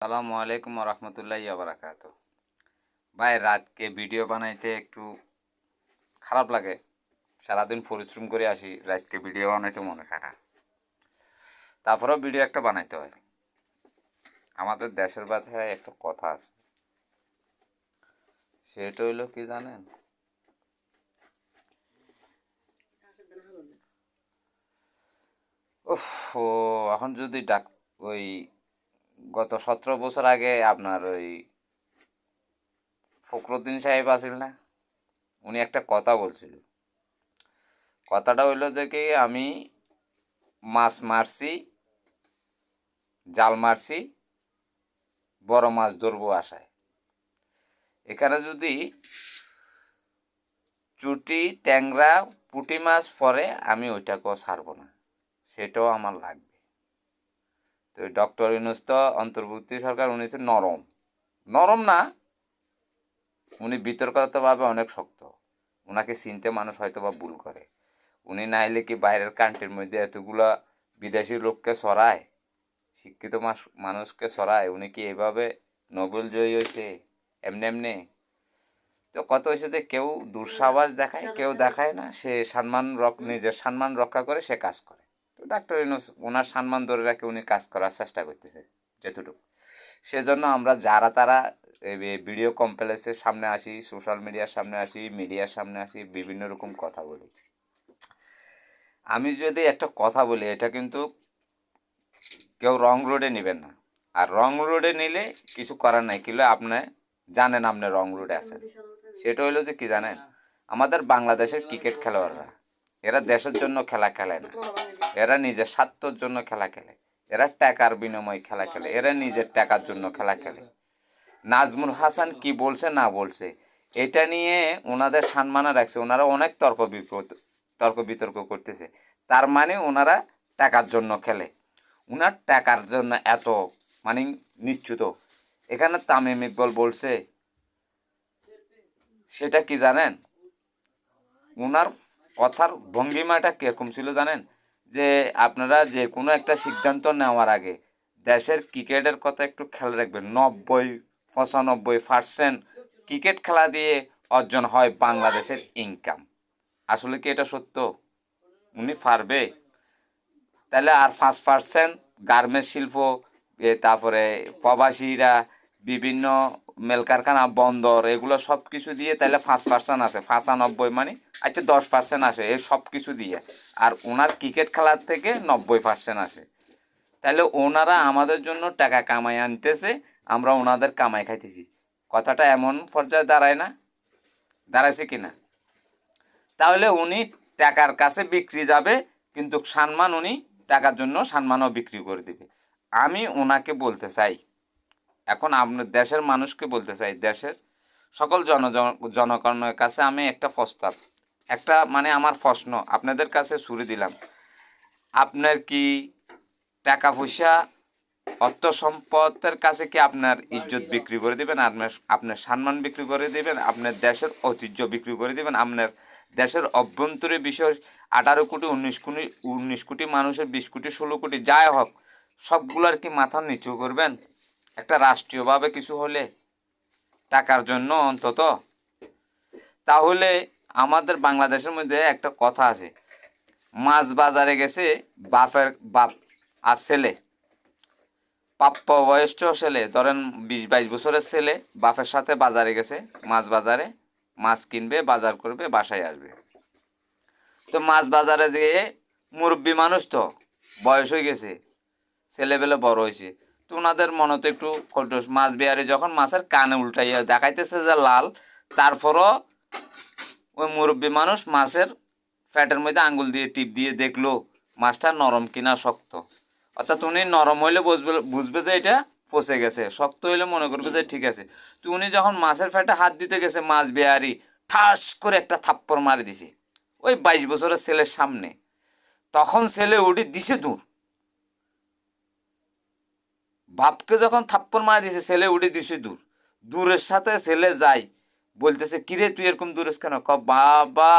সালামু আলাইকুম রহমতুল্লাহ বারাকাত ভাই, রাতকে ভিডিও বানাইতে একটু খারাপ লাগে। সারাদিন পরিশ্রম করে আসি, রাতকে ভিডিও বানাইতে মনে থাকে তারপরেও ভিডিও একটা বানাইতে হয়। আমাদের দেশের বাসায় একটা কথা আছে। সেটা হইল কি জানেন? ও, এখন যদি ডাক ওই গত সতেরো বছর আগে আপনার ওই ফখরুদ্দিন সাহেব আছিল না? উনি একটা কথা বলছিল। কথাটা হইল যে কি, আমি মাছ মারছি, জাল মারছি, বড় মাছ ধরবো আশায়। এখানে যদি চুটি, ট্যাংরা, পুঁটি মাছ পরে আমি ওইটাকেও ছাড়বো না। সেটাও আমার লাগবে। তো ডক্টর ইনুস তো অন্তর্ভুক্তি সরকার, উনি তো নরম। নরম না, উনি বিতর্কতভাবে অনেক শক্ত। ওনাকে চিনতে মানুষ হয়তো বা ভুল করে। উনি না এলে কি বাইরের কান্ট্রির মধ্যে এতগুলা বিদেশি লোককে সরায়? শিক্ষিত মানুষকে সরায়? উনি কি এভাবে নোবেল জয়ী হয়েছে এমনি এমনি? তো কত হয়েছে যে কেউ দুঃসাবাস দেখায়, কেউ দেখায় না। সে সম্মান রক, নিজের সম্মান রক্ষা করে সে কাজ করে। ডাক্তার ইনুস ওনার সম্মান ধরে রাখে উনি কাজ করার চেষ্টা করতেছে যতটুকু। সেজন্য আমরা যারা তারা ভিডিও কমপ্লেক্সের সামনে আসি সোশ্যাল মিডিয়ার সামনে আসি মিডিয়ার সামনে আসি বিভিন্ন রকম কথা বলি। আমি যদি একটা কথা বলি এটা কিন্তু কেউ রং রোডে নেবেন না। আর রং রোডে নিলে কিছু করার নাই কিন্তু আপনি জানেন আপনি রং রোডে আছেন। সেটা হলো যে কি জানেন? আমাদের বাংলাদেশের ক্রিকেট খেলোয়াড়রা। এরা দেশের জন্য খেলা খেলে না। এরা নিজের স্বার্থর জন্য খেলা খেলে। এরা টাকার বিনিময়ে খেলা খেলে। এরা নিজের টাকার জন্য খেলা খেলে। নাজমুল হাসান কি বলছে না বলছে, এটা নিয়ে ওনাদের সম্মানে রাখছে। ওনারা অনেক তর্ক বিপদ তর্ক বিতর্ক করতেছে। তার মানে ওনারা টাকার জন্য খেলে। ওনার টাকার জন্য এত মানে নিশ্চিত এখানে তামিম ইকবল বলছে, সেটা কি জানেন? ওনার কথার ভঙ্গিমাটা কীরকম ছিল জানেন? যে আপনারা যে কোনো একটা সিদ্ধান্ত নেওয়ার আগে দেশের ক্রিকেটের কথা একটু খেয়াল রাখবেন। নব্বই, পঁচানব্বই পার্সেন্ট ক্রিকেট খেলা দিয়ে অর্জন হয় বাংলাদেশের ইনকাম আসলে কি এটা সত্য? উনি পারবে? তাহলে আর পাঁচ পার্সেন্ট গার্মেন্টস শিল্প তারপরে প্রবাসীরা বিভিন্ন মেল কারখানা, বন্দর, এগুলো সব কিছু দিয়ে তাহলে পাঁচ পার্সেন্ট আছে পঁচানব্বই মানে আচ্ছা দশ পার্সেন্ট আসে এই সব কিছু দিয়ে। আর ওনার ক্রিকেট খেলার থেকে নব্বই পার্সেন্ট আসে। তাহলে ওনারা আমাদের জন্য টাকা কামাই আনতেছে, আমরা ওনাদের কামাই খাইতেছি। কথাটা এমন পর্যায়ে দাঁড়ায় না, দাঁড়াইছে কি না তাহলে উনি টাকার কাছে বিক্রি যাবে, কিন্তু সম্মান উনি টাকার জন্য সম্মানও বিক্রি করে দেবে। আমি ওনাকে বলতে চাই এখন আপনার দেশের মানুষকে বলতে চাই, দেশের সকল জন জনগণের কাছে আমি একটা প্রস্তাব, একটা মানে আমার প্রশ্ন, আপনাদের কাছে ছুড়ে দিলাম। আপনার কি টাকা পয়সা অর্থ সম্পদের কাছে কি আপনার ইজ্জত বিক্রি করে দেবেন, আপনার আপনার সম্মান বিক্রি করে দেবেন, আপনার দেশের ঐতিহ্য বিক্রি করে দেবেন, আপনার দেশের অভ্যন্তরীণ বিষয় আঠারো কোটি, উনিশ কোটি উনিশ কোটি মানুষের, বিশ কোটি, ষোলো কোটি, যাই হোক, সবগুলোর কি মাথা নিচু করবেন? একটা রাষ্ট্রীয়ভাবে কিছু হলে টাকার জন্য অন্তত। তাহলে আমাদের বাংলাদেশের মধ্যে একটা কথা আছে, মাছ বাজারে গেছে বাপের বাপ আর ছেলে। প্রাপ্য বয়স্ক ছেলে, ধরেন বিশ বাইশ বছরের ছেলে, বাপের সাথে বাজারে গেছে, মাছ বাজারে, মাছ কিনবে, বাজার করবে, বাসায় আসবে। তো মাছ বাজারে যেয়ে মুরব্বী মানুষ তো, বয়স হয়ে গেছে, ছেলেবেলে বড় হয়েছে। তো ওনাদের মনে তো একটু মাছ বেয়ারে যখন মাছের কানে উল্টাইয়া দেখাইতেছে যে লাল, তারপরও ওই মুরব্বী মানুষ মাছের ফ্যাটের মধ্যে আঙ্গুল দিয়ে টিপ দিয়ে দেখল মাছটা নরম কিনা শক্ত। অর্থাৎ উনি নরম হইলে বুঝবে বুঝবে যে এটা ফসে গেছে, শক্ত হইলে মনে করবে যে ঠিক আছে। তো উনি যখন মাছের ফ্যাটে হাত দিতে গেছে মাছ বেয়ারি ঠাস করে একটা থাপ্পড় মারি দিছে। ওই বাইশ বছরের ছেলের সামনে। তখন ছেলে উঠে দিছে দূর। বাপকে যখন থাপ্পড় মারা দিছে ছেলে উঠে দিছে দূর। দূরের সাথে ছেলে যায়। বলতেছে কিরে তুই এরকম দূরেস কেন? ক, বাবা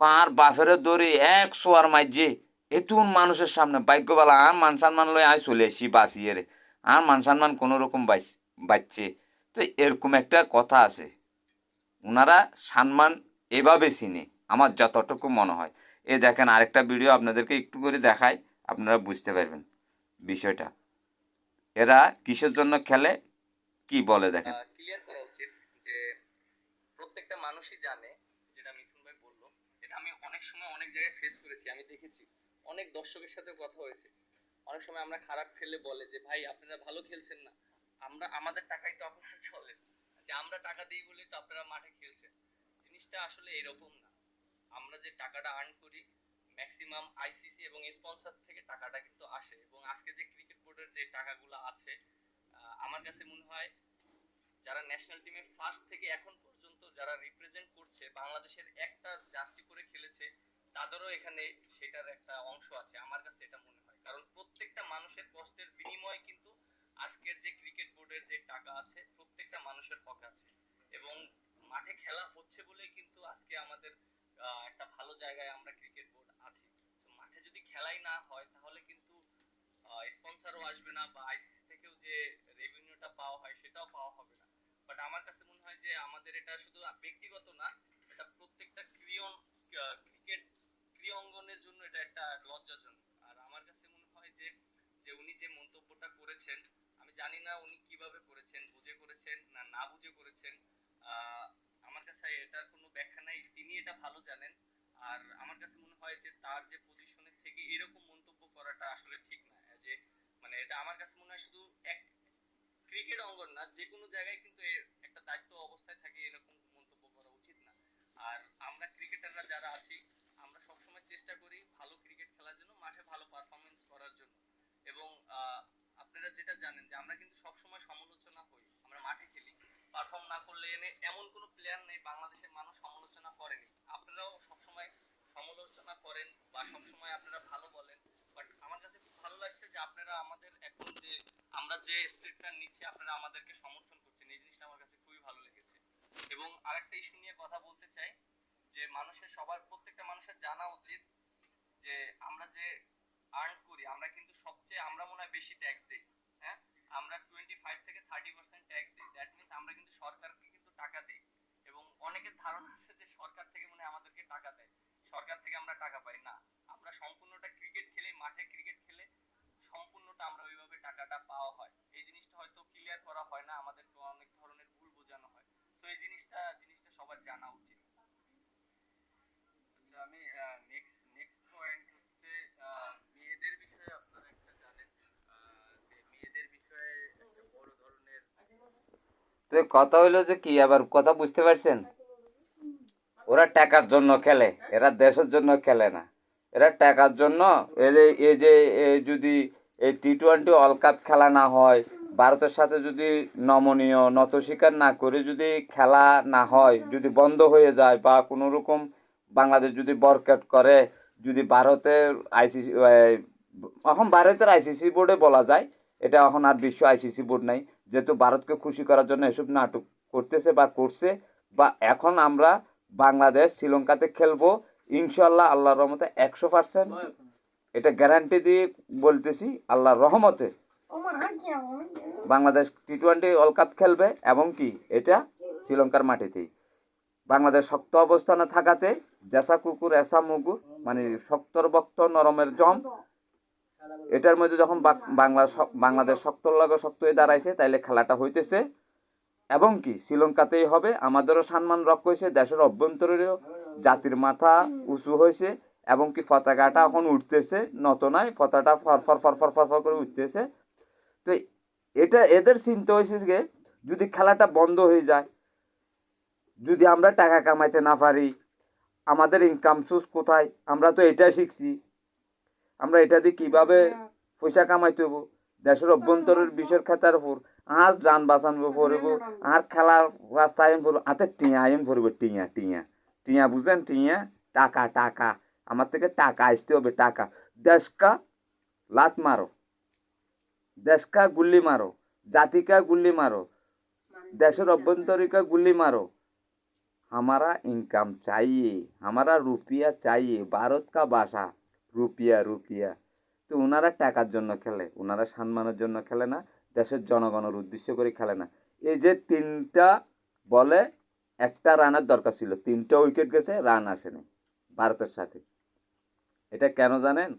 ক আর বাপের দৌড়ে? এক সোয়ার মাইজে। এতুন মানুষের সামনে। ভাগ্যবালা, আর মান সম্মান লই আয়, চলে আসি বাঁচিয়ে রে আর মান সম্মান কোনো রকম বাচ্চে তো এরকম একটা কথা আছে। ওনারা সম্মান এভাবে চিনে, আমার যতটুকু মনে হয়। এ দেখেন, আরেকটা ভিডিও আপনাদেরকে একটু করে দেখায় আপনারা বুঝতে পারবেন বিষয়টা। এরা কিসের জন্য খেলে? কি বলে দেখেন। ক্লিয়ার করা উচিত যে প্রত্যেকটা মানুষই জানে, যেটা মিথুন ভাই বলল এটা আমি অনেক সময় অনেক জায়গায় ফেস করেছি, আমি দেখেছি, অনেক দর্শকের সাথে কথা হয়েছে। অনেক সময় আমরা খারাপ খেললে বলে যে, ভাই, আপনারা ভালো খেলছেন না। আমরা, আমাদের টাকাই তো আপনারা চলেন। যে আমরা টাকা দিই বলেই তো আপনারা মাঠে খেলছেন। জিনিসটা আসলে এরকম না। আমরা যে টাকাটা আর্ন করি ম্যাক্সিমাম আইসিসি এবং স্পন্সর থেকে টাকাটা কিন্তু আসে। এবং আজকে যে ক্রিকেট বোর্ডের যে টাকাগুলো আছে আমার কাছে মনে হয় যারা ন্যাশনাল টিমে ফার্স্ট থেকে এখন পর্যন্ত যারা রিপ্রেজেন্ট করছে, বাংলাদেশের একটা জার্সি করে খেলেছে, তাদেরও এখানে সেটার একটা অংশ আছে। আমার কাছে এটা মনে হয়। কারণ প্রত্যেকটা মানুষের কষ্টের বিনিময়ে কিন্তু আজকের যে ক্রিকেট বোর্ডের যে টাকা আছে, প্রত্যেকটা মানুষের পক্ষে আছে। এবং মাঠে খেলা হচ্ছে বলেই কিন্তু আজকে আমাদের একটা ভালো জায়গায় আমরা ক্রিকেট বোর্ড খেলাই না হয়, তাহলে কিন্তু স্পন্সরও আসবে না বা আইসিসি থেকেও যে রেভিনিউটা পাওয়া হয়, সেটাও পাওয়া হবে না। বাট আমার কাছে মনে হয় যে আমাদের এটা শুধু ব্যক্তিগত না, এটা প্রত্যেকটা ক্রিয়ন ক্রিকেট ক্রিয়ঙ্গনের জন্য এটা একটা লজ্জাজনক। আর আমার কাছে মনে হয় যে যে উনি যে মন্তব্যটা করেছেন, আমি জানি না উনি কীভাবে করেছেন, বুঝে করেছেন না না বুঝে করেছেন আমার কাছে এটার কোনো ব্যাখ্যা নাই। তিনি এটা ভালো জানেন। আর আমার কাছে মনে হয় যে তার যে পজিশনে থেকে এরকম মন্তব্য করাটা আসলে ঠিক না, যে মানে এটা আমার কাছে মনে হয় শুধু এক ক্রিকেট অঙ্গন না, যে কোনো জায়গায় কিন্তু একটা দায়িত্ব অবস্থায় থাকে এরকম মন্তব্য করা উচিত না। আর আমরা ক্রিকেটাররা যারা আছি, আমরা সবসময় চেষ্টা করি ভালো ক্রিকেট খেলার জন্য, মাঠে ভালো পারফরমেন্স করার জন্য। এবং আপনারা যেটা জানেন যে আমরা কিন্তু সবসময় সমালোচনা হই, আমরা মাঠে খেলি। পারফর্ম না করলে এনে এমন কোনো প্লেয়ার নেই, বাংলাদেশের মানুষ সমালোচনা করেনি আপনারাও সবসময় সমালোচনা করেন বা সবসময় আপনারা ভালো বলেন বাট আমার কাছে খুব ভালো লাগছে যে আপনারা আমাদের এখন যে, আমরা যে স্টেটটা নিচ্ছি, আপনারা আমাদেরকে সমর্থন করছেন। এই জিনিসটা আমার কাছে খুবই ভালো লেগেছে। এবং আরেকটা ইস্যু নিয়ে কথা বলতে চাই, যে মানুষের সবার, প্রত্যেকটা মানুষের জানা উচিত যে আমরা যে আর্ন করি, আমরা কিন্তু সবচেয়ে, আমরা মনে হয় বেশি ট্যাক্স দিই হ্যাঁ? আমরা টোয়েন্টি ফাইভ থেকে থার্টি পার্সেন্ট ট্যাক্স দিই। দ্যাট মিনস আমরা কিন্তু সরকারকে কিন্তু টাকা দিই। এবং অনেকের ধারণা আছে যে সরকার থেকে মনে হয় আমাদেরকে টাকা দেয় সরকার থেকে আমরা টাকা পাই না আমরা সম্পূর্ণটা ক্রিকেট খেলে মাঠে ক্রিকেট খেলে সম্পূর্ণটা আমরা ওইভাবে টাকাটা পাওয়া হয়। এই জিনিসটা হয়তো ক্লিয়ার করা হয় না, আমাদেরকে অনেক ধরনের ভুল বোঝানো হয়। তো এই জিনিসটা জিনিসটা সবার জানা উচিত। আচ্ছা আমি নেক্সট নেক্সট পয়েন্ট হচ্ছে মেয়েদের বিষয়ে আপনারা একটা জানেন যে মেয়েদের বিষয়ে একটা বড় ধরনের তো কথা হইল যে কি, আবার কথা বুঝতে পারছেন? ওরা টাকার জন্য খেলে, এরা দেশের জন্য খেলে না। এরা টাকার জন্য, এই যে যদি এই টি টোয়েন্টি ওয়ার্ল্ড কাপ খেলা না হয়, ভারতের সাথে যদি নমনীয়, নত স্বীকার না করে যদি খেলা না হয়, যদি বন্ধ হয়ে যায় বা কোনো রকম বাংলাদেশ যদি বরকেট করে, যদি ভারতের আইসিসি এখন ভারতের আইসিসি বোর্ডে বলা যায়, এটা এখন আর বিশ্ব আইসিসি বোর্ড নাই, যেহেতু ভারতকে খুশি করার জন্য এসব নাটক করতেছে বা করছে, বা এখন আমরা বাংলাদেশ শ্রীলঙ্কাতে খেলব, ইনশাল্লাহ আল্লাহর রহমতে একশো পার্সেন্ট এটা গ্যারান্টি দিয়ে বলতেছি আল্লাহর রহমতে। Bangladesh T twenty world cup খেলবে এবং কি? এটা শ্রীলঙ্কার মাটিতেই। বাংলাদেশ শক্ত অবস্থানে থাকাতে জেসা কুকুর এসা মুগুর মানে শক্তর বক্ত নরমের জম এটার মধ্যে যখন বাংলা বাংলাদেশ শক্তর লগে শক্ত হয়ে দাঁড়াইছে তাইলে খেলাটা হইতেছে। এবং কি? শ্রীলঙ্কাতেই হবে। আমাদেরও সম্মান রক্ষা হয়েছে দেশের অভ্যন্তরেও জাতির মাথা উঁচু হয়েছে এবং কি পতাকাটা এখন উঠতেছে নত নয় পতাকাটা ফর ফর ফর ফর ফর ফর করে উঠতেছে। তো এটা এদের চিন্তা হয়েছে যে যদি খেলাটা বন্ধ হয়ে যায় যদি আমরা টাকা কামাইতে না পারি আমাদের ইনকাম সোর্স কোথায়? আমরা তো এটা শিখছি। আমরা এটা দিয়ে কীভাবে পয়সা কামাইতে হব দেশের অভ্যন্তরের বিষয়ের খাতার উপর আর যান বাঁচান পড়ব আর খেলার রাস্তা আইন পড়ব হাতে টিয়া আইন পড়ব টিয়া টিয়া। টিয়া বুঝলেন? টিয়া টাকা টাকা। আমার থেকে টাকা আসতে হবে টাকা দেশকা লাত মারো দেশকা গুল্লি মারো জাতিকা গুল্লি মারো দেশের অভ্যন্তরিকা গুল্লি মারো हमारा इनकम चाहिए हमारा रुपया चाहिए ভারত কা ভাষা রুপিয়া রুপিয়া তো ওনারা টাকার জন্য খেলে ওনারা সম্মানের জন্য খেলে না দেশের জনগণের উদ্দেশ্য করে খেলে না এই যে তিনটা বলে একটা রানের দরকার ছিল তিনটা উইকেট গেছে রান আসেনি ভারতের সাথে এটা কেন জানেন?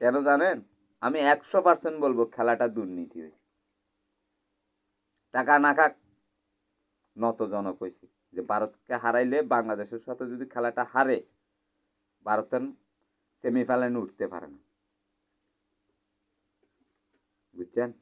কেন জানেন? আমি একশো পার্সেন্ট বলব খেলাটা দুর্নীতি হয়েছে। টাকা না খাক, নতজনক হয়েছে। যে ভারতকে হারাইলে বাংলাদেশের সাথে যদি খেলাটা হারে ভারতের সেমিফাইনালে উঠতে পারে না। বুঝছেন?